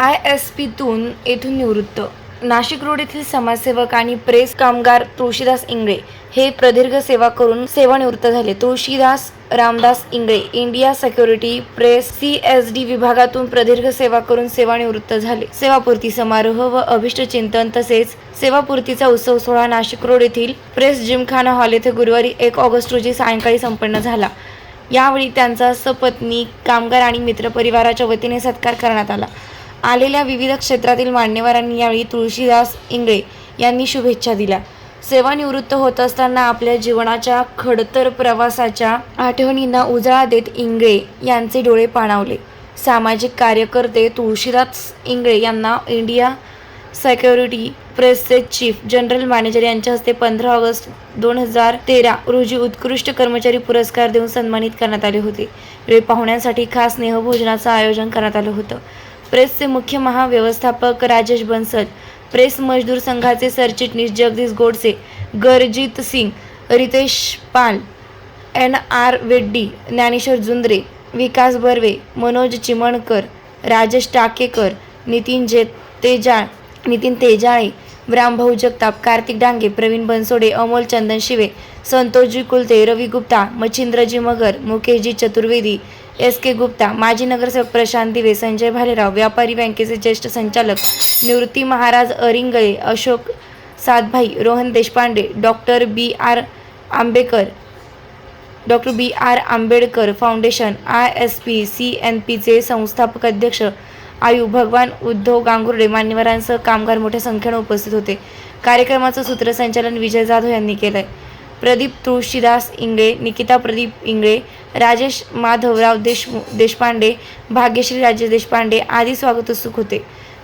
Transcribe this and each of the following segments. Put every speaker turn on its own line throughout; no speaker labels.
I S पीतून येथून निवृत्त. Nashik road येथील समाजसेवक आणि प्रेस कामगार तुळशीदास इंगळे हे प्रदीर्घ सेवा करून सेवानिवृत्त झाले. Tulshidas Ramdas Ingle India security press C S D विभागातून प्रदीर्घ सेवा करून सेवानिवृत्त झाले. सेवापूर्ती समारोह व अभिष्ट चिंतन तसेच सेवापूर्तीचा उत्सव सोहळा नाशिक रोड येथील प्रेस जिमखाना हॉल येथे गुरुवारी एक ऑगस्ट रोजी सायंकाळी संपन्न झाला. यावेळी त्यांचा सपत्नी कामगार आणि मित्रपरिवाराच्या वतीने सत्कार करण्यात आला. आलेल्या विविध क्षेत्रातील मान्यवरांनी यावेळी तुळशीदास इंगळे यांनी शुभेच्छा दिल्या. सेवानिवृत्त होत असताना आपल्या जीवनाच्या खडतर प्रवासाच्या आठवणींना उजाळा देत इंगळे यांचे डोळे पाणावले. सामाजिक कार्यकर्ते तुळशीदास इंगळे यांना इंडिया सेक्युरिटी प्रेसचे चीफ जनरल मॅनेजर यांच्या हस्ते पंधरा ऑगस्ट दोन हजार तेरा रोजी उत्कृष्ट कर्मचारी पुरस्कार देऊन सन्मानित करण्यात आले होते. वेळ पाहुण्यांसाठी खास स्नेहभोजनाचं आयोजन करण्यात आलं होतं. प्रेसचे मुख्य महाव्यवस्थापक राजेश बन्सल प्रेस मजदूर संघाचे सरचिटणीस Jagdish Godse Garjeet Singh Ritesh Pal N R Reddy Dnyaneshwar Jundre Vikas Barve Manoj Chimankar Rajesh Takekar Nitin J Tejal Nitin Tejale ब्रामभाऊ Jagtap Kartik Dange Pravin Bansode Amol Chandan Shive Santoshji Kulte Ravi Gupta Machhindraji Magar Mukeshji Chaturvedi S K Gupta माजी नगरसेवक प्रशांत दिवे संजय भालेराव व्यापारी बँकेचे ज्येष्ठ संचालक Nivrutti Maharaj Aringale Ashok Satbhai Rohan Deshpande doctor B R Ambekar doctor B R Ambedkar foundation I S P C N पीचे संस्थापक अध्यक्ष आयु भगवान उद्धव गांगुर्डे मान्यवरांसह कामगार मोठ्या संख्येने उपस्थित होते. कार्यक्रमाचं सूत्रसंचालन विजय जाधव यांनी केलं आहे प्रदीप तुळशीदास इंगळे निकिता प्रदीप इंगळे राजेश माधवराव देश देशपांडे भाग्यश्री राजेश देशपांडे आदी स्वागत उत्सुक होते.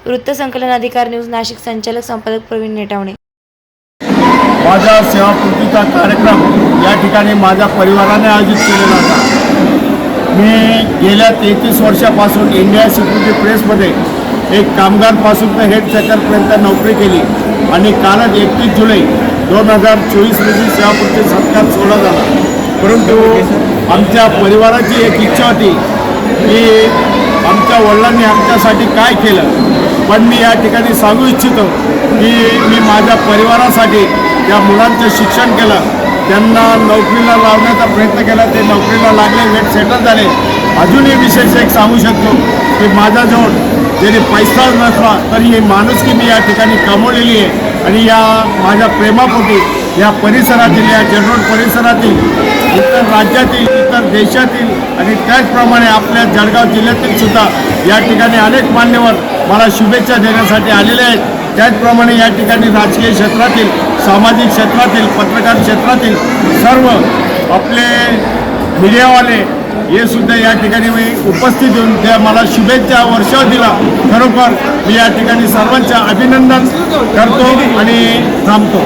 वृत्तसंकलन अधिकार न्यूज नाशिक संचालक संपादक प्रवीण नेटावणे.
सेवा सेवापूर्तीचा कार्यक्रम या ठिकाणी माझ्या परिवाराने आयोजित केलेला होता. मी गेल्या तेहतीस वर्षापासून इंडिया सिक्युरिटी प्रेसमध्ये एक कामगारपासून तर हेड सेकरपर्यंत नोकरी केली आणि कालच एकतीस जुलै दोन हजार चोवीस रोजी सेवापूर्ती सत्कार सोहळा झाला. परंतु आमच्या परिवाराची एक इच्छा होती की आमच्या वडिलांनी आमच्यासाठी काय केलं? पण मी या ठिकाणी सांगू इच्छितो की मी माझ्या परिवारासाठी त्या मुलांचं शिक्षण केलं त्यांना नोकरीला लावण्याचा प्रयत्न केला ते नोकरीला लागले वेट सेटल झाले. अजूनही विशेष एक सांगू शकतो की माझ्याजवळ जरी पैसा नसला तरी ही माणुसकी मी या ठिकाणी कमवलेली आहे. आणि या माझ्या प्रेमापोटी या परिसरातील या जनरोड परिसरातील इतर राज्यातील इतर देशातील आणि त्याचप्रमाणे आपल्या जळगाव जिल्ह्यातील सुद्धा या ठिकाणी अनेक मान्यवर मला शुभेच्छा देण्यासाठी आलेले आहेत. त्याचप्रमाणे या ठिकाणी राजकीय क्षेत्रातील सामाजिक क्षेत्रातील पत्रकार क्षेत्रातील सर्व आपले मीडियावाले हे सुद्धा या ठिकाणी मी उपस्थित येऊन त्या मला शुभेच्छा वर्षाव दिला. खरोखर मी या ठिकाणी सर्वांच्या अभिनंदन करतो आणि थांबतो.